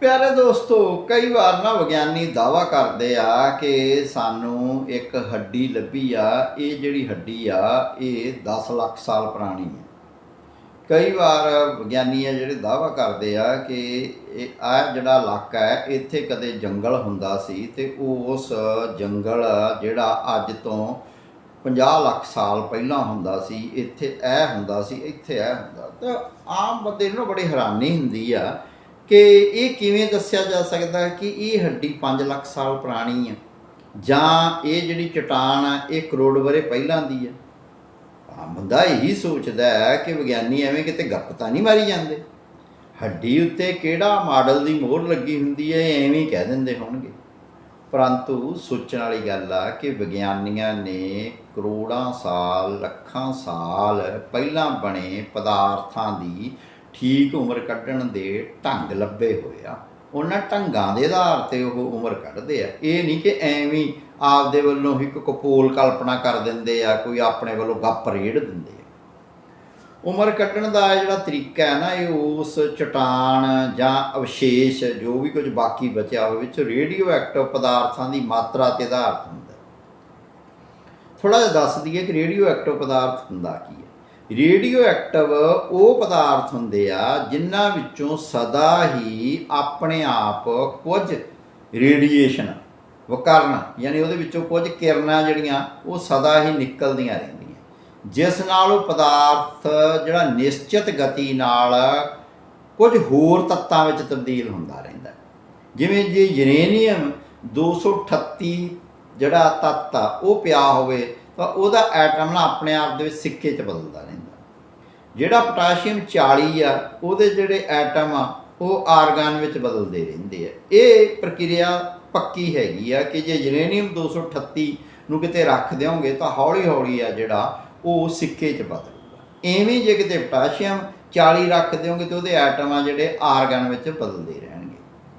ਪਿਆਰੇ ਦੋਸਤੋ, ਕਈ ਵਾਰ ਨਾ ਵਿਗਿਆਨੀ ਦਾਵਾ ਕਰਦੇ ਆ ਕਿ ਸਾਨੂੰ ਇੱਕ ਹੱਡੀ ਲੱਭੀ ਆ, ਇਹ ਜਿਹੜੀ ਹੱਡੀ ਆ, ਇਹ 10 ਲੱਖ ਸਾਲ ਪੁਰਾਣੀ ਹੈ ਕਈ ਵਾਰ ਵਿਗਿਆਨੀ ਆ ਜਿਹੜੇ ਦਾਵਾ ਕਰਦੇ ਆ ਕਿ ਇਹ ਆ ਜਿਹੜਾ ਇਲਾਕਾ ਹੈ, ਇੱਥੇ ਕਦੇ ਜੰਗਲ ਹੁੰਦਾ ਸੀ ਤੇ ਉਸ ਜੰਗਲ ਜਿਹੜਾ ਅੱਜ ਤੋਂ 50 ਲੱਖ ਸਾਲ ਪਹਿਲਾਂ ਹੁੰਦਾ ਸੀ, ਇੱਥੇ ਇਹ ਹੁੰਦਾ ਸੀ, ਇੱਥੇ ਇਹ ਹੁੰਦਾ। ਤਾਂ ਆਮ ਬੰਦੇ ਨੂੰ ਨਾ ਬੜੀ ਹੈਰਾਨੀ ਹੁੰਦੀ ਆ ਕਿ ਇਹ ਕਿਵੇਂ ਦੱਸਿਆ ਜਾ ਸਕਦਾ ਹੈ ਕਿ ਇਹ ਹੱਡੀ 5 ਲੱਖ ਸਾਲ ਪੁਰਾਣੀ ਹੈ ਜਾਂ ਇਹ ਜਿਹੜੀ ਚਟਾਨ ਆ, ਇਹ ਕਰੋੜ ਬਰੇ ਪਹਿਲਾਂ ਦੀ ਹੈ ਆਮ ਬੰਦਾ ਇਹੀ ਸੋਚਦਾ ਹੈ ਕਿ ਵਿਗਿਆਨੀ ਐਵੇਂ ਕਿਤੇ ਗੱਪ ਤਾਂ ਨਹੀਂ ਮਾਰੀ ਜਾਂਦੇ। ਹੱਡੀ ਉੱਤੇ ਕਿਹੜਾ ਮਾਡਲ ਦੀ ਮੋਹਰ ਲੱਗੀ ਹੁੰਦੀ ਹੈ ਐਵੇਂ ਕਹਿ ਦਿੰਦੇ ਹੋਣਗੇ। ਪਰੰਤੂ ਸੋਚਣ ਵਾਲੀ ਗੱਲ ਆ ਕਿ ਵਿਗਿਆਨੀਆਂ ਨੇ ਕਰੋੜਾਂ ਸਾਲ, ਲੱਖਾਂ ਸਾਲ ਪਹਿਲਾਂ ਬਣੇ ਪਦਾਰਥਾਂ ਦੀ ਠੀਕ ਉਮਰ ਕੱਢਣ ਦੇ ਢੰਗ ਲੱਭੇ ਹੋਏ ਆ। ਉਹਨਾਂ ਢੰਗਾਂ ਦੇ ਆਧਾਰ ਤੇ ਉਹ ਉਮਰ ਕੱਢਦੇ ਆ। ਇਹ ਨਹੀਂ ਕਿ ਐਵੇਂ ਆਪਦੇ ਵੱਲੋਂ ਹੀ ਕਪੋਲ ਕਲਪਨਾ ਕਰ ਦਿੰਦੇ ਆ, ਕੋਈ ਆਪਣੇ ਵੱਲੋਂ ਗੱਪ ਰੇੜ ਦਿੰਦੇ ਆ। ਉਮਰ ਕੱਢਣ ਦਾ ਜਿਹੜਾ ਤਰੀਕਾ ਹੈ ਨਾ, ਇਹ ਉਸ ਚਟਾਨ ਜਾਂ ਅਵਸ਼ੇਸ਼ ਜੋ ਵੀ ਕੁਝ ਬਾਕੀ ਬਚਿਆ ਹੋਵੇ, ਵਿੱਚ ਰੇਡੀਓ ਐਕਟਿਵ ਪਦਾਰਥਾਂ ਦੀ ਮਾਤਰਾ ਤੇ ਆਧਾਰਿਤ ਹੁੰਦਾ। ਥੋੜਾ ਜਿਹਾ ਦੱਸ ਦਈਏ ਕਿ ਰੇਡੀਓ ਐਕਟਿਵ ਪਦਾਰਥ ਹੁੰਦਾ ਕੀ ਰੇਡੀਓ ਐਕਟਿਵ ਉਹ ਪਦਾਰਥ ਹੁੰਦੇ ਆ ਜਿਨ੍ਹਾਂ ਵਿੱਚੋਂ ਸਦਾ ਹੀ ਆਪਣੇ ਆਪ ਕੁਝ ਰੇਡੀਏਸ਼ਨ, ਵਕਰਨ, ਯਾਨੀ ਉਹਦੇ ਵਿੱਚੋਂ ਕੁਝ ਕਿਰਨਾਂ ਜਿਹੜੀਆਂ ਉਹ ਸਦਾ ਹੀ ਨਿਕਲਦੀਆਂ ਰਹਿੰਦੀਆਂ। ਜਿਸ ਨਾਲ ਉਹ ਪਦਾਰਥ ਜਿਹੜਾ ਨਿਸ਼ਚਿਤ ਗਤੀ ਨਾਲ ਕੁਝ ਹੋਰ ਤੱਤਾਂ ਵਿੱਚ ਤਬਦੀਲ ਹੁੰਦਾ ਰਹਿੰਦਾ ਜਿਵੇਂ ਜੇ ਯੂਰੇਨੀਅਮ 238 ਜਿਹੜਾ ਤੱਤ ਆ, ਉਹ ਪਿਆ ਹੋਵੇ ਤਾਂ ਉਹਦਾ ਐਟਮ ਨਾ ਆਪਣੇ ਆਪ ਦੇ ਵਿੱਚ ਸਿੱਕੇ 'ਚ ਬਦਲਦਾ ਰਹਿੰਦਾ। ਜਿਹੜਾ ਪੋਟਾਸ਼ੀਅਮ 40 ਆ, ਉਹਦੇ ਜਿਹੜੇ ਐਟਮ ਆ, ਉਹ ਆਰਗਨ ਵਿੱਚ ਬਦਲਦੇ ਰਹਿੰਦੇ ਆ। ਇਹ ਪ੍ਰਕਿਰਿਆ ਪੱਕੀ ਹੈਗੀ ਆ ਕਿ ਜੇ ਯੂਰੇਨੀਅਮ 238 ਨੂੰ ਕਿਤੇ ਰੱਖ ਦਿਓਗੇ ਤਾਂ ਹੌਲੀ ਹੌਲੀ ਆ ਜਿਹੜਾ, ਉਹ ਸਿੱਕੇ 'ਚ ਬਦਲੂਗਾ। ਐਵੇਂ ਜੇ ਕਿਤੇ ਪੋਟਾਸ਼ੀਅਮ 40 ਰੱਖ ਦਿਓਗੇ ਤੇ ਉਹਦੇ ਐਟਮ ਆ ਜਿਹੜੇ ਆਰਗਨ ਵਿੱਚ ਬਦਲਦੇ ਰਹਿਣਗੇ।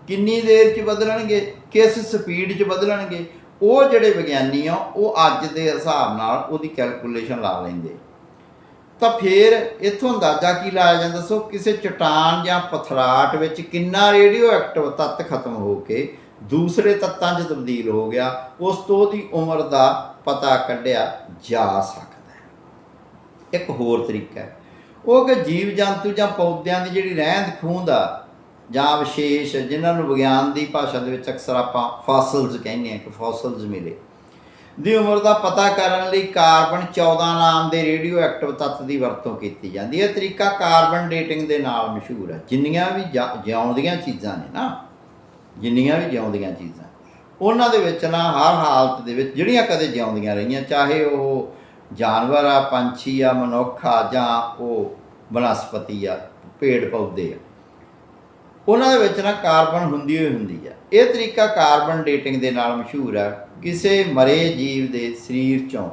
ਕਿੰਨੀ ਦੇਰ 'ਚ ਬਦਲਣਗੇ? ਕਿਸ ਸਪੀਡ 'ਚ ਬਦਲਣਗੇ? ਉਹ ਜਿਹੜੇ ਵਿਗਿਆਨੀ ਆ, ਉਹ ਅੱਜ ਦੇ ਹਿਸਾਬ ਨਾਲ ਉਹਦੀ ਕੈਲਕੂਲੇਸ਼ਨ ਲਾ ਲੈਂਦੇ। ਤਾਂ ਫਿਰ ਇੱਥੋਂ ਅੰਦਾਜ਼ਾ ਕੀ ਲਾਇਆ ਜਾਂਦਾ? ਸੋ ਕਿਸੇ ਚਟਾਨ ਜਾਂ ਪਥਰਾਟ ਵਿੱਚ ਕਿੰਨਾ ਰੇਡੀਓ ਐਕਟਿਵ ਤੱਤ ਖਤਮ ਹੋ ਕੇ ਦੂਸਰੇ ਤੱਤਾਂ 'ਚ ਤਬਦੀਲ ਹੋ ਗਿਆ, ਉਸ ਤੋਂ ਉਹਦੀ ਉਮਰ ਦਾ ਪਤਾ ਕੱਢਿਆ ਜਾ ਸਕਦਾ ਹੈ। ਇੱਕ ਹੋਰ ਤਰੀਕਾ ਹੈ। ਉਹ ਕਿ ਜੀਵ ਜੰਤੂ ਜਾਂ ਪੌਦਿਆਂ ਦੀ ਜਿਹੜੀ ਰਹਿੰਦ ਖੂੰਹਦ ਆ ਜਾਂ ਵਿਸ਼ੇਸ਼ ਜਿਨ੍ਹਾਂ ਨੂੰ ਵਿਗਿਆਨ ਦੀ ਭਾਸ਼ਾ ਦੇ ਵਿੱਚ ਅਕਸਰ ਆਪਾਂ ਫਾਸਲਸ ਕਹਿੰਦੇ ਆ ਕਿ ਫਾਸਲਸ ਮਿਲੇ। ਦੀ ਉਮਰ ਦਾ ਪਤਾ ਕਰਨ ਲਈ ਕਾਰਬਨ 14 ਨਾਮ ਦੇ ਰੇਡੀਓ ਐਕਟਿਵ ਤੱਤ ਦੀ ਵਰਤੋਂ ਕੀਤੀ ਜਾਂਦੀ ਹੈ। ਤਰੀਕਾ ਕਾਰਬਨ ਡੇਟਿੰਗ ਦੇ ਨਾਲ ਮਸ਼ਹੂਰ ਹੈ। ਜਿੰਨੀਆਂ ਵੀ ਜਾ- ਜਿਉਂਦੀਆਂ ਚੀਜ਼ਾਂ ਨੇ ਨਾ, ਜਿੰਨੀਆਂ ਵੀ ਜਿਉਂਦੀਆਂ ਚੀਜ਼ਾਂ, ਉਹਨਾਂ ਦੇ ਵਿੱਚ ਨਾ ਹਰ ਹਾਲਤ ਦੇ ਵਿੱਚ ਜਿਹੜੀਆਂ ਕਦੇ ਜਿਉਂਦੀਆਂ ਰਹੀਆਂ, ਚਾਹੇ ਉਹ ਜਾਨਵਰ ਆ, ਪੰਛੀ ਆ, ਮਨੁੱਖ ਆ, ਜਾਂ ਉਹ ਬਨਸਪਤੀ ਆ, ਪੇੜ ਪੌਦੇ ਆ ਉਹਨਾਂ ਦੇ ਵਿੱਚ ਨਾ ਕਾਰਬਨ ਹੁੰਦੀ ਹੋਈ ਹੁੰਦੀ ਆ। ਇਹ ਤਰੀਕਾ ਕਾਰਬਨ ਡੇਟਿੰਗ ਦੇ ਨਾਲ ਮਸ਼ਹੂਰ ਹੈ ਕਿਸੇ ਮਰੇ ਜੀਵ ਦੇ ਸਰੀਰ ਚੋਂ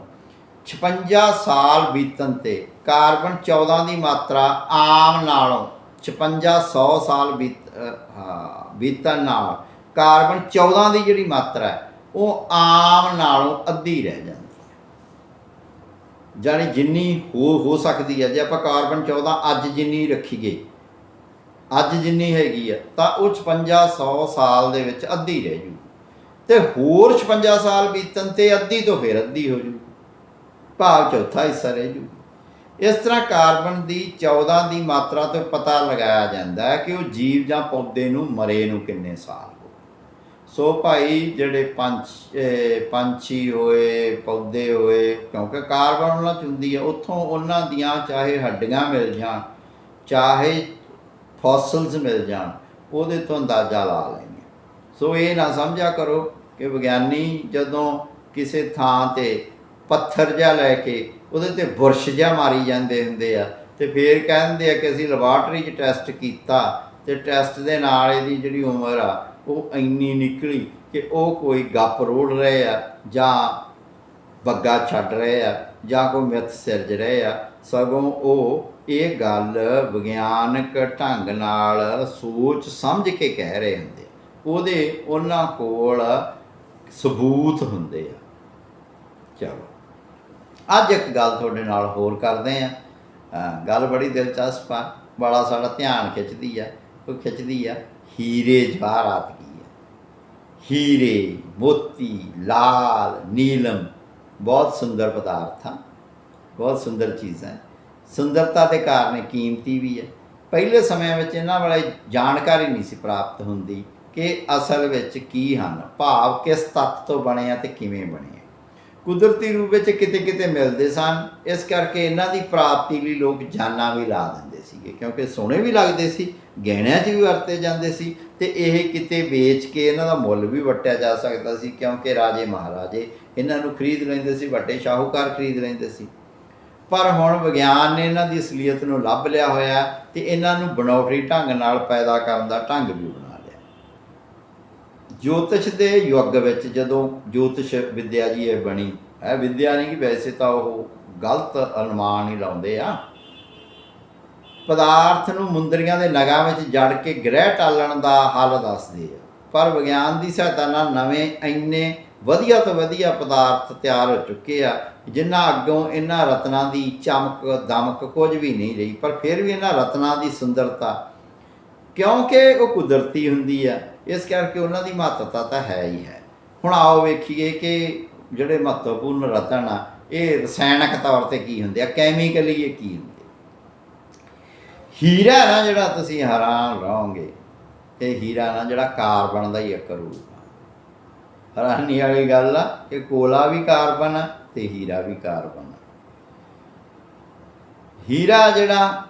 56 ਸਾਲ ਬੀਤਣ ਤੇ ਕਾਰਬਨ 14 ਦੀ ਮਾਤਰਾ ਆਮ ਨਾਲੋਂ 56 100 ਸਾਲ ਬੀਤ ਹਾਂ, ਬੀਤਣ ਨਾਲ ਕਾਰਬਨ 14 ਦੀ ਜਿਹੜੀ ਮਾਤਰਾ ਹੈ, ਉਹ ਆਮ ਨਾਲੋਂ ਅੱਧੀ ਰਹਿ ਜਾਂਦੀ ਹੈ। ਜਾਨੀ ਜਿੰਨੀ ਹੋ ਹੋ ਸਕਦੀ ਹੈ। ਜੇ ਆਪਾਂ ਕਾਰਬਨ 14 ਅੱਜ ਜਿੰਨੀ ਰੱਖੀਏ ਅੱਜ ਜਿੰਨੀ ਹੈਗੀ ਆ, ਤਾਂ ਉਹ 56 100 ਸਾਲ ਦੇ ਵਿੱਚ ਅੱਧੀ ਰਹਿ ਜੂ। ਤੇ ਹੋਰ 56 ਸਾਲ ਬੀਤਣ ਤੇ ਅੱਧੀ ਤੋਂ ਫਿਰ ਅੱਧੀ ਹੋ ਜੂ। ਭਾਵ ਚੌਥਾ ਹਿੱਸਾ ਰਹਿ ਜੂ। ਇਸ ਤਰ੍ਹਾਂ ਕਾਰਬਨ ਦੀ 14 ਦੀ ਮਾਤਰਾ ਤੋਂ ਪਤਾ ਲਗਾਇਆ ਜਾਂਦਾ ਹੈ ਕਿ ਉਹ ਜੀਵ ਜਾਂ ਪੌਦੇ ਨੂੰ ਮਰੇ ਨੂੰ ਕਿੰਨੇ ਸਾਲ ਹੋ ਸੋ ਭਾਈ, ਜਿਹੜੇ ਪੰਛ ਪੰਛੀ ਹੋਏ, ਪੌਦੇ ਹੋਏ, ਕਿਉਂਕਿ ਕਾਰਬਨ ਉਹਨਾਂ ਚ ਹੁੰਦੀ ਹੈ ਉੱਥੋਂ ਉਹਨਾਂ ਦੀਆਂ ਚਾਹੇ ਹੱਡੀਆਂ ਮਿਲ ਜਾਣ, ਚਾਹੇ ਫੋਸਿਲਸ ਮਿਲ ਜਾਣ, ਉਹਦੇ ਤੋਂ ਅੰਦਾਜ਼ਾ ਲਾ ਲੈਂਗੇ ਸੋ ਇਹ ਨਾ ਸਮਝਿਆ ਕਰੋ ਕਿ ਵਿਗਿਆਨੀ ਜਦੋਂ ਕਿਸੇ ਥਾਂ ਤੇ ਪੱਥਰ ਜਿਹਾ ਲੈ ਕੇ ਉਹਦੇ ਤੇ ਬੁਰਸ਼ ਜਿਹਾ ਮਾਰੀ ਜਾਂਦੇ ਹੁੰਦੇ ਆ, ਤੇ ਫੇਰ ਕਹਿੰਦੇ ਆ ਕਿ ਅਸੀਂ ਲੈਬਾਰਟਰੀ 'ਚ ਟੈਸਟ ਕੀਤਾ ਤੇ ਟੈਸਟ ਦੇ ਨਾਲ ਇਹਦੀ ਜਿਹੜੀ ਉਮਰ ਆ, ਉਹ ਇੰਨੀ ਨਿਕਲੀ ਕਿ ਉਹ ਕੋਈ ਗੱਪ ਰੋੜ ਰਹੇ ਆ ਜਾਂ ਬੱਗਾ ਛੱਡ ਰਹੇ ਆ ਜਾਂ ਕੋਈ ਮਿੱਥ ਸਿਰਜ ਰਹੇ ਆ, ਸਗੋਂ ਉਹ ਇਹ ਗੱਲ ਵਿਗਿਆਨਕ ਢੰਗ ਨਾਲ ਸੋਚ ਸਮਝ ਕੇ ਕਹਿ ਰਹੇ ਹੁੰਦੇ ਉਹਦੇ ਉਹਨਾਂ ਕੋਲ ਸਬੂਤ ਹੁੰਦੇ ਆ। ਚਲੋ, ਅੱਜ ਇੱਕ ਗੱਲ ਤੁਹਾਡੇ ਨਾਲ ਹੋਰ ਕਰਦੇ ਆ। ਗੱਲ ਬੜੀ ਦਿਲਚਸਪ ਆ। ਬੜਾ ਸਾਡਾ ਧਿਆਨ ਖਿੱਚਦੀ ਆ, ਉਹ ਖਿੱਚਦੀ ਆ, ਹੀਰੇ ਜਵਾਹਰਾਤ ਕੀ ਆ। ਹੀਰੇ, ਮੋਤੀ, ਲਾਲ, ਨੀਲਮ, ਬਹੁਤ ਸੁੰਦਰ ਪਦਾਰਥ ਆ ਬਹੁਤ ਸੁੰਦਰ ਚੀਜ਼ਾਂ। ਸੁੰਦਰਤਾ ਦੇ ਕਾਰਨ ਕੀਮਤੀ ਵੀ ਹੈ। ਪਹਿਲੇ ਸਮਿਆਂ ਵਿੱਚ ਇਹਨਾਂ ਬਾਰੇ ਜਾਣਕਾਰੀ ਨਹੀਂ ਸੀ ਪ੍ਰਾਪਤ ਹੁੰਦੀ ਕਿ ਅਸਲ ਵਿੱਚ ਕੀ ਹਨ, ਭਾਵ ਕਿਸ ਤੱਤ ਤੋਂ ਬਣੇ ਆ ਤੇ ਕਿਵੇਂ ਬਣੇ ਆ। ਕੁਦਰਤੀ ਰੂਪ ਵਿੱਚ ਕਿਤੇ ਕਿਤੇ ਮਿਲਦੇ ਸਨ, ਇਸ ਕਰਕੇ ਇਹਨਾਂ ਦੀ ਪ੍ਰਾਪਤੀ ਲਈ ਲੋਕ ਜਾਨਾਂ ਵੀ ਲਾ ਦਿੰਦੇ ਸੀਗੇ, ਕਿਉਂਕਿ ਸੋਹਣੇ ਵੀ ਲੱਗਦੇ ਸੀ, ਗਹਿਣਿਆਂ 'ਚ ਵੀ ਵਰਤੇ ਜਾਂਦੇ ਸੀ ਤੇ ਇਹ ਕਿਤੇ ਵੇਚ ਕੇ ਇਹਨਾਂ ਦਾ ਮੁੱਲ ਵੀ ਵਟਿਆ ਜਾ ਸਕਦਾ ਸੀ, ਕਿਉਂਕਿ ਰਾਜੇ ਮਹਾਰਾਜੇ ਇਹਨਾਂ ਨੂੰ ਖਰੀਦ ਲੈਂਦੇ ਸੀ, ਵੱਡੇ ਸ਼ਾਹੂਕਾਰ ਖਰੀਦ ਲੈਂਦੇ ਸੀ। ਪਰ ਹੁਣ ਵਿਗਿਆਨ ਨੇ ਇਹਨਾਂ ਦੀ ਅਸਲੀਅਤ ਨੂੰ ਲੱਭ ਲਿਆ ਹੋਇਆ ਤੇ ਇਹਨਾਂ ਨੂੰ ਬਣਾਉਟੀ ਢੰਗ ਨਾਲ ਪੈਦਾ ਕਰਨ ਦਾ ਢੰਗ ਵੀ ਬਣਾ ਲਿਆ। ਜੋਤਿਸ਼ ਦੇ ਯੁੱਗ ਵਿੱਚ ਜਦੋਂ ਜੋਤਿਸ਼ ਵਿਦਿਆ ਜੀ ਇਹ ਬਣੀ, ਇਹ ਵਿਦਿਆ ਨਹੀਂ ਕਿ ਵੈਸੇ ਤਾਂ ਉਹ ਗਲਤ ਅਨੁਮਾਨ ਹੀ ਲਾਉਂਦੇ ਆ। ਪਦਾਰਥ ਨੂੰ ਮੁੰਦਰੀਆਂ ਦੇ ਨਗਾਂ ਵਿੱਚ ਜੜ ਕੇ ਗ੍ਰਹਿ ਟਾਲਣ ਦਾ ਹੱਲ ਦੱਸਦੇ ਆ। ਪਰ ਵਿਗਿਆਨ ਦੀ ਸਹਾਇਤਾ ਨਾਲ ਨਵੇਂ ਇੰਨੇ ਵਧੀਆ ਤੋਂ ਵਧੀਆ ਪਦਾਰਥ ਤਿਆਰ ਹੋ ਚੁੱਕੇ ਆ ਜਿਨ੍ਹਾਂ ਅੱਗੋਂ ਇਹਨਾਂ ਰਤਨਾਂ ਦੀ ਚਮਕ, ਦਮਕ ਕੁਝ ਵੀ ਨਹੀਂ ਰਹੀ, ਪਰ ਫਿਰ ਵੀ ਇਹਨਾਂ ਰਤਨਾਂ ਦੀ ਸੁੰਦਰਤਾ, ਕਿਉਂਕਿ ਉਹ ਕੁਦਰਤੀ ਹੁੰਦੀ ਆ, ਇਸ ਕਰਕੇ ਉਹਨਾਂ ਦੀ ਮਹੱਤਤਾ ਤਾਂ ਹੈ ਹੀ ਹੈ। ਹੁਣ ਆਓ ਵੇਖੀਏ ਕਿ ਜਿਹੜੇ ਮਹੱਤਵਪੂਰਨ ਰਤਨ ਆ, ਇਹ ਰਸਾਇਣਕ ਤੌਰ ਤੇ ਕੀ ਹੁੰਦੇ ਆ ਕੈਮੀਕਲੀ ਇਹ ਕੀ ਹੁੰਦੇ ਹੀਰਾ ਨਾ ਜਿਹੜਾ ਤੁਸੀਂ ਹੈਰਾਨ ਰਹੋਗੇ, ਇਹ ਹੀਰਾ ਨਾ ਜਿਹੜਾ ਕਾਰਬਨ ਦਾ ਹੀ ਇੱਕ ਰੂਪ ਹੈਰਾਨੀ ਵਾਲੀ ਗੱਲ ਆ ਕਿ ਕੋਲਾ ਵੀ ਕਾਰਬਨ ਆ ਤੇ ਹੀਰਾ ਵੀ ਕਾਰਬਨ ਆ। ਹੀਰਾ ਜਿਹੜਾ,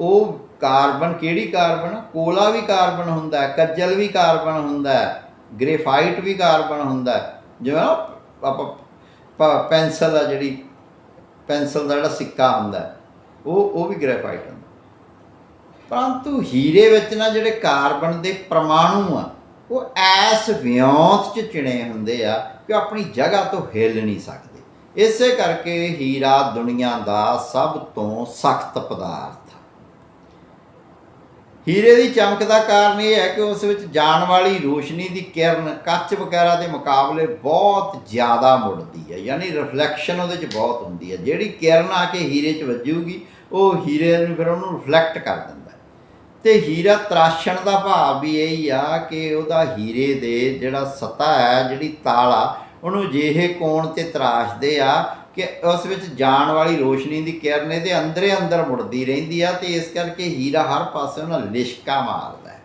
ਉਹ ਕਾਰਬਨ ਕਿਹੜੀ ਕਾਰਬਨ ਕੋਲਾ ਵੀ ਕਾਰਬਨ ਹੁੰਦਾ ਹੈ, ਕੱਜਲ ਵੀ ਕਾਰਬਨ ਹੁੰਦਾ ਹੈ, ਗ੍ਰੇਫਾਈਟ ਵੀ ਕਾਰਬਨ ਹੁੰਦਾ ਹੈ। ਜਿਵੇਂ ਨਾ ਆਪਾਂ ਪ- ਪੈਨਸਲ ਆ ਜਿਹੜੀ, ਪੈਨਸਲ ਦਾ ਜਿਹੜਾ ਸਿੱਕਾ ਹੁੰਦਾ ਉਹ ਉਹ ਵੀ ਗ੍ਰੇਫਾਈਟ ਹੁੰਦਾ। ਪਰੰਤੂ ਹੀਰੇ ਵਿੱਚ ਨਾ ਜਿਹੜੇ ਕਾਰਬਨ ਦੇ ਪਰਮਾਣੂ ਆ ਉਹ ਐਸ ਵਿਉਂਤ ਚ ਚਿਣੇ ਹੁੰਦੇ ਆ ਕਿ ਆਪਣੀ ਜਗ੍ਹਾ ਤੋਂ ਹਿੱਲ ਨਹੀਂ ਸਕਦੇ। ਇਸੇ ਕਰਕੇ ਹੀਰਾ ਦੁਨੀਆ ਦਾ ਸਭ ਤੋਂ ਸਖਤ ਪਦਾਰਥ ਹੀਰੇ ਦੀ ਚਮਕ ਦਾ ਕਾਰਨ ਇਹ ਹੈ ਕਿ ਉਸ ਵਿੱਚ ਜਾਣ ਵਾਲੀ ਰੋਸ਼ਨੀ ਦੀ ਕਿਰਨ ਕੱਚ ਵਗੈਰਾ ਦੇ ਮੁਕਾਬਲੇ ਬਹੁਤ ਜ਼ਿਆਦਾ ਮੁੜਦੀ ਹੈ। ਯਾਨੀ ਰਿਫਲੈਕਸ਼ਨ ਉਹਦੇ 'ਚ ਬਹੁਤ ਹੁੰਦੀ ਹੈ। ਜਿਹੜੀ ਕਿਰਨ ਆ ਕੇ ਹੀਰੇ 'ਚ ਵੱਜੂਗੀ, ਉਹ ਹੀਰੇ ਨੂੰ ਫਿਰ ਉਹਨੂੰ ਰਿਫਲੈਕਟ ਕਰ ਦਿੰਦਾ ਤੇ ਹੀਰਾ ਤਰਾਸ਼ਣ ਦਾ ਭਾਵ ਵੀ ਇਹ ਹੀ ਆ ਕਿ ਉਹਦਾ ਹੀਰੇ ਦੇ ਜਿਹੜਾ ਸਤਾ ਹੈ, ਜਿਹੜੀ ਤਾਲ ਆ, ਉਹਨੂੰ ਜਿਹੇ ਕੋਣ ਤੇ ਤਰਾਸ਼ਦੇ ਆ ਕਿ ਉਸ ਵਿੱਚ ਜਾਣ ਵਾਲੀ ਰੋਸ਼ਨੀ ਦੀ ਕਿਰਨ ਇਹਦੇ ਅੰਦਰੇ ਅੰਦਰ ਮੁੜਦੀ ਰਹਿੰਦੀ ਆ ਤੇ ਇਸ ਕਰਕੇ ਹੀਰਾ ਹਰ ਪਾਸੇ ਉਹਨਾਂ ਲਿਸ਼ਕਾ ਮਾਰਦਾ ਹੈ।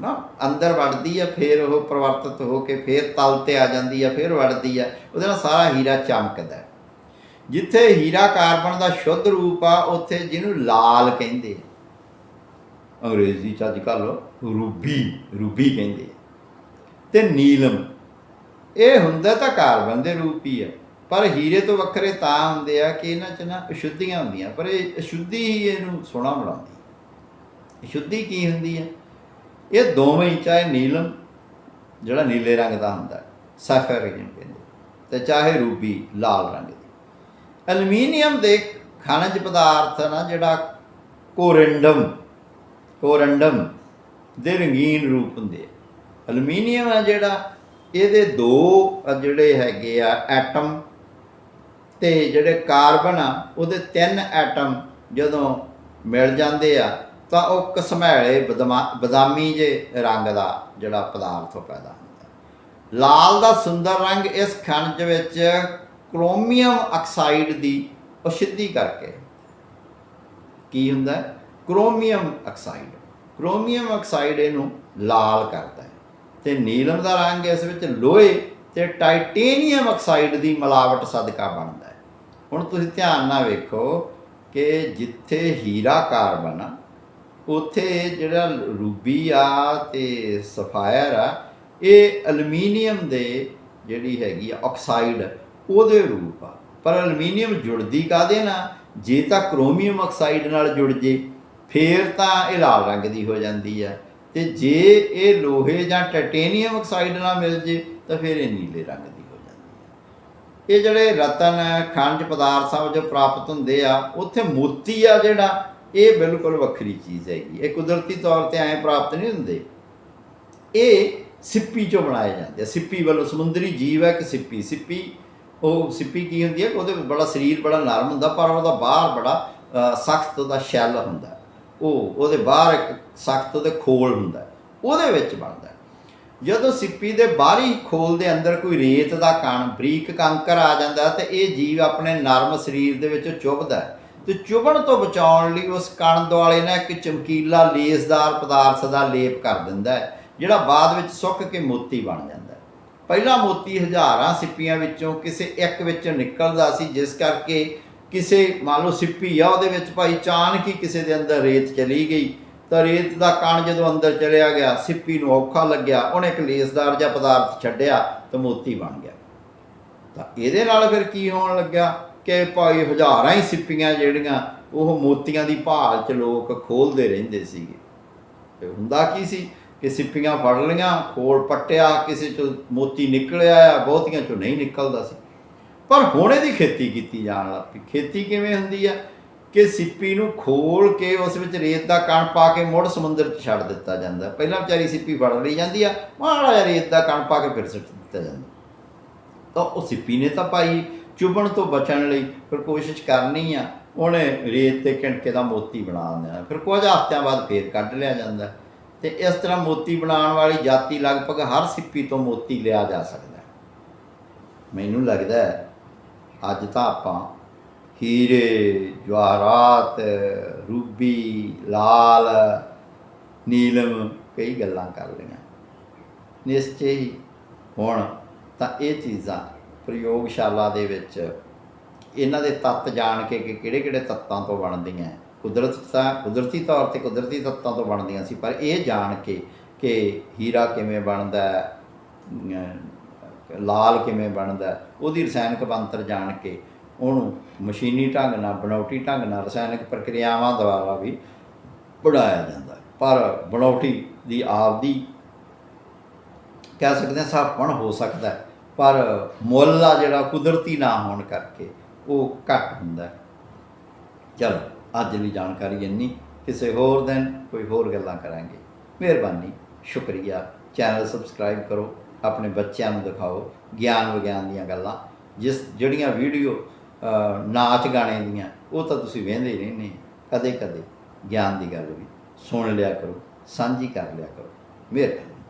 ਨਾ, ਅੰਦਰ ਵੜਦੀ ਆ, ਫਿਰ ਉਹ ਪਰਿਵਰਤਿਤ ਹੋ ਕੇ ਫਿਰ ਤਲ ਤੇ ਆ ਜਾਂਦੀ ਆ, ਫਿਰ ਵੜਦੀ ਆ, ਉਹਦੇ ਨਾਲ ਸਾਰਾ ਹੀਰਾ ਚਮਕਦਾ ਜਿੱਥੇ ਹੀਰਾ ਕਾਰਬਨ ਦਾ ਸ਼ੁੱਧ ਰੂਪ ਆ, ਉੱਥੇ ਜਿਹਨੂੰ ਲਾਲ ਕਹਿੰਦੇ ਆ। ਅੰਗਰੇਜ਼ੀ ਚ ਅੱਜ ਕੱਲ ਰੂਬੀ ਰੂਬੀ ਕਹਿੰਦੇ ਆ। ਤੇ ਨੀਲਮ, ਇਹ ਹੁੰਦਾ ਤਾਂ ਕਾਰਬਨ ਦੇ ਰੂਪ ਹੀ ਆ, ਪਰ ਹੀਰੇ ਤੋਂ ਵੱਖਰੇ ਤਾਂ ਹੁੰਦੇ ਆ ਕਿ ਇਹਨਾਂ 'ਚ ਨਾ ਅਸ਼ੁੱਧੀਆਂ ਹੁੰਦੀਆਂ, ਪਰ ਇਹ ਅਸ਼ੁੱਧੀ ਹੀ ਇਹਨੂੰ ਸੋਹਣਾ ਬਣਾਉਂਦੀ ਹੈ ਅਸ਼ੁੱਧੀ ਕੀ ਹੁੰਦੀ ਹੈ ਇਹ ਦੋਵੇਂ ਹੀ, ਚਾਹੇ ਨੀਲਮ, ਜਿਹੜਾ ਨੀਲੇ ਰੰਗ ਦਾ ਹੁੰਦਾ ਹੈ ਸਫਰ ਕਹਿੰਦੇ ਤੇ ਚਾਹੇ ਰੂਬੀ, ਲਾਲ ਰੰਗ ਦੀ। ਐਲੂਮੀਨੀਅਮ ਦੇ ਖਣਜ ਪਦਾਰਥ ਨਾ ਜਿਹੜਾ ਕੋਰਿੰਡਮ ਕੋਰੰਡਮ ਦੇ ਰੰਗੀਨ ਰੂਪ ਹੁੰਦੇ ਆ। ਐਲੂਮੀਨੀਅਮ ਆ ਜਿਹੜਾ, ਇਹਦੇ ਦੋ ਜਿਹੜੇ ਹੈਗੇ ਆ ਐਟਮ ਤੇ ਜਿਹੜੇ ਕਾਰਬਨ ਆ, ਉਹਦੇ ਤਿੰਨ ਐਟਮ ਜਦੋਂ ਮਿਲ ਜਾਂਦੇ ਆ, ਤਾਂ ਉਹ ਕਸਮੈਲੇ ਬਦਮਾ- ਬਦਾਮੀ ਜੇ ਰੰਗ ਦਾ ਜਿਹੜਾ ਪਦਾਰਥ ਉਹ ਪੈਦਾ ਹੁੰਦਾ। ਲਾਲ ਦਾ ਸੁੰਦਰ ਰੰਗ ਇਸ ਖਣਜ ਵਿੱਚ ਕ੍ਰੋਮੀਅਮ ਆਕਸਾਈਡ ਦੀ ਅਸ਼ੁੱਧੀ ਕਰਕੇ ਕੀ ਹੁੰਦਾ? Chromium oxide. ਕ੍ਰੋਮੀਅਮ ਆਕਸਾਈਡ ਇਹਨੂੰ ਲਾਲ ਕਰਦਾ ਹੈ। ਤੇ ਨੀਲਮ ਦਾ ਰੰਗ ਇਸ ਵਿੱਚ ਲੋਹੇ ਤੇ ਟਾਈਟੇਨੀਅਮ ਆਕਸਾਈਡ ਦੀ ਮਿਲਾਵਟ ਸਦਕਾ ਬਣਦਾ ਹੈ। ਹੁਣ ਤੁਸੀਂ ਧਿਆਨ ਨਾਲ ਵੇਖੋ ਕਿ ਜਿੱਥੇ ਹੀਰਾ ਕਾਰਬਨ ਆ, ਉੱਥੇ ਜਿਹੜਾ ਰੂਬੀ ਆ ਤੇ ਸਫਾਇਰ ਆ, ਇਹ ਐਲੂਮੀਨੀਅਮ ਦੇ ਜਿਹੜੀ ਹੈਗੀ ਆ ਆਕਸਾਈਡ ਉਹਦੇ ਰੂਪ ਆ। ਪਰ ਐਲੂਮੀਨੀਅਮ ਜੁੜਦੀ ਕਾਦੇ ਨਾਲ? ਜੇ ਤਾਂ ਕ੍ਰੋਮੀਅਮ ਆਕਸਾਈਡ ਨਾਲ ਜੁੜ ਜੇ ਫੇਰ ਤਾਂ ਇਹ ਲਾਲ ਰੰਗ ਦੀ ਹੋ ਜਾਂਦੀ ਹੈ। ਤੇ ਜੇ ਇਹ ਲੋਹੇ ਜਾਂ ਟਾਈਟੇਨੀਅਮ ਆਕਸਾਈਡ ਨਾਲ ਮਿਲ ਜੇ, ਤਾਂ ਫਿਰ ਇਹ ਨੀਲੇ ਰੰਗ ਦੀ ਹੋ ਜਾਂਦੀ ਹੈ। ਇਹ ਜਿਹੜੇ ਰਤਨ, ਖਣਜ ਪਦਾਰਥਾਂ ਜੋ ਪ੍ਰਾਪਤ ਹੁੰਦੇ ਆ, ਉੱਥੇ ਮੋਤੀ ਆ ਜਿਹੜਾ, ਇਹ ਬਿਲਕੁਲ ਵੱਖਰੀ ਚੀਜ਼ ਹੈਗੀ। ਇਹ ਕੁਦਰਤੀ ਤੌਰ ਤੇ ਐਂ ਪ੍ਰਾਪਤ ਨਹੀਂ ਹੁੰਦੇ। ਇਹ ਸਿੱਪੀ ਚੋਂ ਬਣਾਏ ਜਾਂਦੇ ਆ। ਸਿੱਪੀ ਵੱਲੋਂ ਸਮੁੰਦਰੀ ਜੀਵ ਹੈ ਇੱਕ ਸਿੱਪੀ। ਸਿੱਪੀ, ਉਹ ਸਿੱਪੀ ਕੀ ਹੁੰਦੀ ਹੈ ਉਹਦੇ ਬੜਾ ਸਰੀਰ ਬੜਾ ਨਰਮ ਹੁੰਦਾ, ਪਰ ਉਹਦਾ ਬਾਹਰ ਬੜਾ ਸਖਤ ਉਹਦਾ ਸ਼ੈਲ ਹੁੰਦਾ। ਉਹ, ਉਹਦੇ ਬਾਹਰ ਇੱਕ ਸਖਤ ਉਹਦੇ ਖੋਲ ਹੁੰਦਾ ਉਹਦੇ ਵਿੱਚ ਬਣਦਾ ਜਦੋਂ ਸਿੱਪੀ ਦੇ ਬਾਹਰੀ ਖੋਲ ਦੇ ਅੰਦਰ ਕੋਈ ਰੇਤ ਦਾ ਕਣ, ਬਰੀਕ ਕੰਕਰ ਆ ਜਾਂਦਾ ਤੇ ਇਹ ਜੀਵ ਆਪਣੇ ਨਰਮ ਸਰੀਰ ਦੇ ਵਿੱਚ ਚੁਭਦਾ ਹੈ। ਤੇ ਚੁਭਣ ਤੋਂ ਬਚਾਉਣ ਲਈ ਉਸ ਕਣ ਦੁਆਲੇ ਨਾ ਇੱਕ ਚਮਕੀਲਾ ਲੇਸਦਾਰ ਪਦਾਰਥ ਦਾ ਲੇਪ ਕਰ ਦਿੰਦਾ ਹੈ, ਜਿਹੜਾ ਬਾਅਦ ਵਿੱਚ ਸੁੱਕ ਕੇ ਮੋਤੀ ਬਣ ਜਾਂਦਾ ਹੈ। ਪਹਿਲਾ ਮੋਤੀ ਹਜ਼ਾਰਾਂ ਸਿੱਪੀਆਂ ਵਿੱਚੋਂ ਕਿਸੇ ਇੱਕ ਵਿੱਚੋਂ ਨਿਕਲਦਾ ਸੀ, ਜਿਸ ਕਰਕੇ ਕਿਸੇ ਮੰਨ ਲਓ ਸਿੱਪੀ ਆ, ਉਹਦੇ ਵਿੱਚ ਭਾਈ ਅਚਾਨਕ ਹੀ ਕਿਸੇ ਦੇ ਅੰਦਰ ਰੇਤ ਚਲੀ ਗਈ। ਤਾਂ ਰੇਤ ਦਾ ਕਣ ਜਦੋਂ ਅੰਦਰ ਚਲਿਆ ਗਿਆ, ਸਿੱਪੀ ਨੂੰ ਔਖਾ ਲੱਗਿਆ, ਉਹਨੇ ਇੱਕ ਲੇਸਦਾਰ ਜਿਹਾ ਪਦਾਰਥ ਛੱਡਿਆ ਤਾਂ ਮੋਤੀ ਬਣ ਗਿਆ। ਤਾਂ ਇਹਦੇ ਨਾਲ ਫਿਰ ਕੀ ਹੋਣ ਲੱਗਾ ਕਿ ਭਾਈ ਹਜ਼ਾਰਾਂ ਹੀ ਸਿੱਪੀਆਂ ਜਿਹੜੀਆਂ ਉਹ ਮੋਤੀਆਂ ਦੀ ਭਾਲ 'ਚ ਲੋਕ ਖੋਲਦੇ ਰਹਿੰਦੇ ਸੀਗੇ। ਤੇ ਹੁੰਦਾ ਕੀ ਸੀ ਕਿ ਸਿੱਪੀਆਂ ਫੜ ਲਈਆਂ, ਖੋਲ ਪੱਟਿਆ, ਕਿਸੇ ਚੋਂ ਮੋਤੀ ਨਿਕਲਿਆ ਆ, ਬਹੁਤੀਆਂ ਚੋਂ ਨਹੀਂ ਨਿਕਲਦਾ ਸੀ। ਪਰ ਹੁਣ ਇਹਦੀ ਖੇਤੀ ਕੀਤੀ ਜਾਣ ਲੱਗ ਪਈ। ਖੇਤੀ ਕਿਵੇਂ ਹੁੰਦੀ ਆ? ਕਿ ਸਿੱਪੀ ਨੂੰ ਖੋਲ ਕੇ ਉਸ ਵਿੱਚ ਰੇਤ ਦਾ ਕਣ ਪਾ ਕੇ ਮੁੜ ਸਮੁੰਦਰ 'ਚ ਛੱਡ ਦਿੱਤਾ ਜਾਂਦਾ। ਪਹਿਲਾਂ ਵਿਚਾਰੀ ਸਿੱਪੀ ਫੜ ਲਈ ਜਾਂਦੀ ਆ, ਮਾੜਾ ਜਿਹਾ ਰੇਤ ਦਾ ਕਣ ਪਾ ਕੇ ਫਿਰ ਸੁੱਟ ਦਿੱਤਾ ਜਾਂਦਾ। ਤਾਂ ਉਹ ਸਿੱਪੀ ਨੇ ਤਾਂ ਭਾਈ ਚੁਭਣ ਤੋਂ ਬਚਣ ਲਈ ਫਿਰ ਕੋਸ਼ਿਸ਼ ਕਰਨੀ ਆ, ਉਹਨੇ ਰੇਤ ਤੇ ਕਿਣਕੇ ਦਾ ਮੋਤੀ ਬਣਾ ਦਿੰਦਾ ਫਿਰ ਕੁਝ ਹਫ਼ਤਿਆਂ ਬਾਅਦ ਫੇਰ ਕੱਢ ਲਿਆ ਜਾਂਦਾ। ਤੇ ਇਸ ਤਰ੍ਹਾਂ ਮੋਤੀ ਬਣਾਉਣ ਵਾਲੀ ਜਾਤੀ ਲਗਭਗ ਹਰ ਸਿੱਪੀ ਤੋਂ ਮੋਤੀ ਲਿਆ ਜਾ ਸਕਦਾ। ਮੈਨੂੰ ਲੱਗਦਾ ਹੈ ਅੱਜ ਤਾਂ ਆਪਾਂ ਹੀਰੇ, ਜਵਾਹਰਾਤ, ਰੂਬੀ, ਲਾਲ, ਨੀਲਮ ਕਈ ਗੱਲਾਂ ਕਰ ਲਈਆਂ। ਨਿਸ਼ਚੈ ਹੀ ਹੁਣ ਤਾਂ ਇਹ ਚੀਜ਼ਾਂ ਪ੍ਰਯੋਗਸ਼ਾਲਾ ਦੇ ਵਿੱਚ ਇਹਨਾਂ ਦੇ ਤੱਤ ਜਾਣ ਕੇ ਕਿ ਕਿਹੜੇ-ਕਿਹੜੇ ਤੱਤਾਂ ਤੋਂ ਬਣਦੀਆਂ। ਕੁਦਰਤ ਤਾਂ ਕੁਦਰਤੀ ਤੌਰ ਤੇ ਕੁਦਰਤੀ ਤੱਤਾਂ ਤੋਂ ਬਣਦੀਆਂ ਸੀ, ਪਰ ਇਹ ਜਾਣ ਕੇ ਕਿ ਹੀਰਾ ਕਿਵੇਂ ਬਣਦਾ ਲਾਲ ਕਿਵੇਂ ਬਣਦਾ, ਉਹਦੀ ਰਸਾਇਣਕ ਬਣਤਰ ਜਾਣ ਕੇ ਉਹਨੂੰ ਮਸ਼ੀਨੀ ਢੰਗ ਨਾਲ ਬਣਾਉਟੀ ਢੰਗ ਨਾਲ ਰਸਾਇਣਕ ਪ੍ਰਕਿਰਿਆਵਾਂ ਦੁਆਰਾ ਵੀ ਬਣਾਇਆ ਜਾਂਦਾ। ਪਰ ਬਣਾਉਟੀ ਦੀ ਆਪਦੀ ਕਹਿ ਸਕਦੇ ਹਾਂ ਸਾਪਣ ਹੋ ਸਕਦਾ ਪਰ ਮੁੱਲ ਆ ਜਿਹੜਾ ਕੁਦਰਤੀ ਨਾ ਹੋਣ ਕਰਕੇ ਉਹ ਘੱਟ ਹੁੰਦਾ ਚਲੋ, ਅੱਜ ਦੀ ਜਾਣਕਾਰੀ ਇੰਨੀ। ਕਿਸੇ ਹੋਰ ਦਿਨ ਕੋਈ ਹੋਰ ਗੱਲਾਂ ਕਰਾਂਗੇ। ਮਿਹਰਬਾਨੀ, ਸ਼ੁਕਰੀਆ। ਚੈਨਲ ਸਬਸਕ੍ਰਾਈਬ ਕਰੋ। ਆਪਣੇ ਬੱਚਿਆਂ ਨੂੰ ਦਿਖਾਓ, ਗਿਆਨ ਵਿਗਿਆਨ ਦੀਆਂ ਗੱਲਾਂ। ਜਿਸ ਜਿਹੜੀਆਂ ਵੀਡੀਓ ਨਾਚ ਗਾਣੇ ਦੀਆਂ, ਉਹ ਤਾਂ ਤੁਸੀਂ ਵੇਖਦੇ ਹੀ ਰਹਿੰਦੇ ਕਦੇ ਕਦੇ ਗਿਆਨ ਦੀ ਗੱਲ ਵੀ ਸੁਣ ਲਿਆ ਕਰੋ, ਸਾਂਝੀ ਕਰ ਲਿਆ ਕਰੋ। ਮਿਹਰਬਾਨੀ।